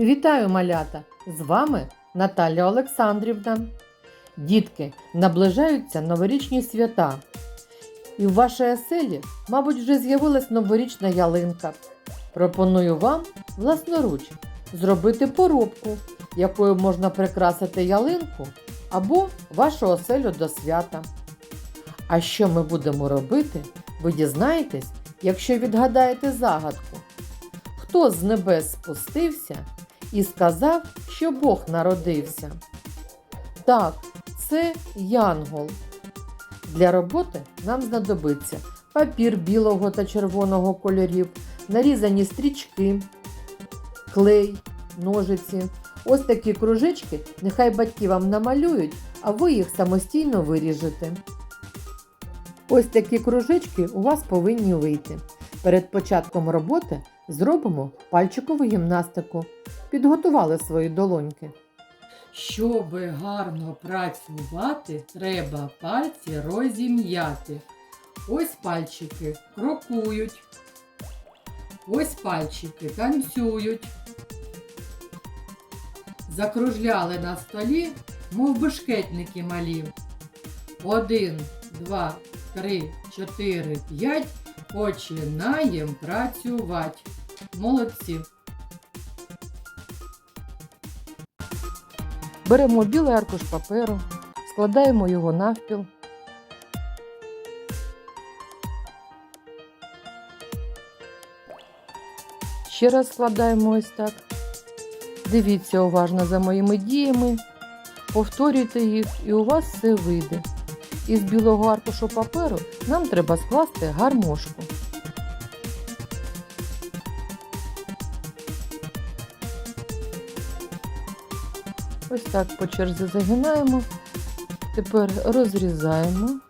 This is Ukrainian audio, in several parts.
Вітаю, малята! З вами Наталя Олександрівна. Дітки, наближаються новорічні свята. І в вашій оселі, мабуть, вже з'явилась новорічна ялинка. Пропоную вам власноруч зробити поробку, якою можна прикрасити ялинку або вашу оселю до свята. А що ми будемо робити, ви дізнаєтесь, якщо відгадаєте загадку. Хто з небес спустився і сказав, що Бог народився? Так, це янгол. Для роботи нам знадобиться папір білого та червоного кольорів, нарізані стрічки, клей, ножиці. Ось такі кружечки нехай батьки вам намалюють, а ви їх самостійно виріжете. Ось такі кружечки у вас повинні вийти. Перед початком роботи зробимо пальчикову гімнастику. Підготували свої долоньки. Щоби гарно працювати, треба пальці розім'яти. Ось пальчики крокують. Ось пальчики танцюють. Закружляли на столі, мов бешкетники малі. Один, два, три, чотири, п'ять. Починаємо працювати. Молодці. Беремо білий аркуш паперу, складаємо його навпіл. Ще раз складаємо ось так. Дивіться уважно за моїми діями, повторюйте їх, і у вас все вийде. Із білого аркушу паперу нам треба скласти гармошку. Ось так по черзі загинаємо. Тепер розрізаємо.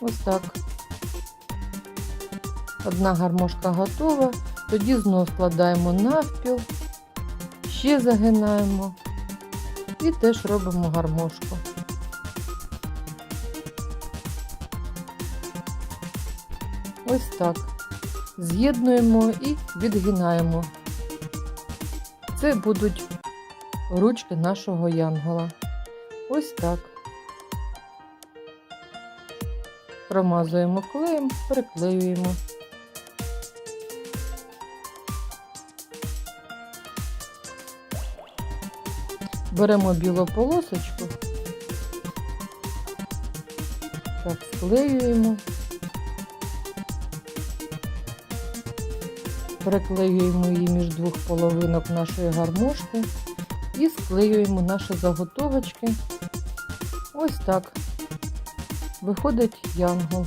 Ось так. Одна гармошка готова. Тоді знову складаємо навпіл, ще загинаємо і теж робимо гармошку. Ось так. З'єднуємо і відгинаємо. Це будуть ручки нашого янгола. Ось так. Промазуємо клеєм, приклеюємо. Беремо білу полосочку, так, склеюємо, приклеюємо її між двох половинок нашої гармошки і склеюємо наші заготовочки. Ось так. Виходить янгол.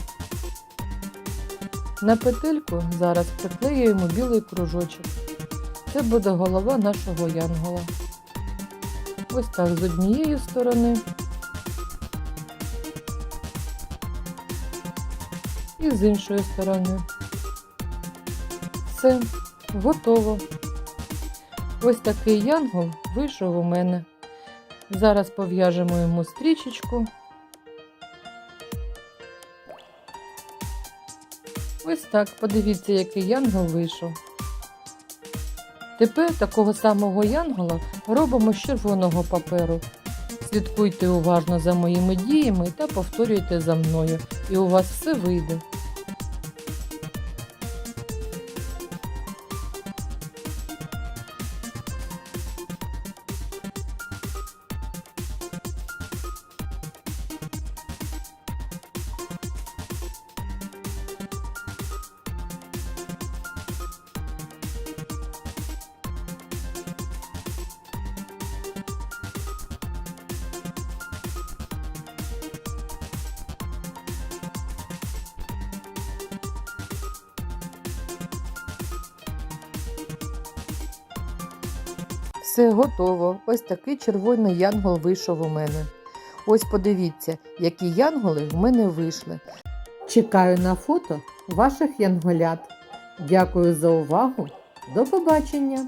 На петельку зараз приклеюємо білий кружочок. Це буде голова нашого янгола. Ось так з однієї сторони. І з іншої сторони. Все, готово. Ось такий янгол вийшов у мене. Зараз пов'яжемо йому стрічечку. Ось так, подивіться, який янгол вийшов. Тепер такого самого янгола робимо з червоного паперу. Слідкуйте уважно за моїми діями та повторюйте за мною, і у вас все вийде. Все готово. Ось такий червоний янгол вийшов у мене. Ось подивіться, які янголи в мене вийшли. Чекаю на фото ваших янголят. Дякую за увагу. До побачення!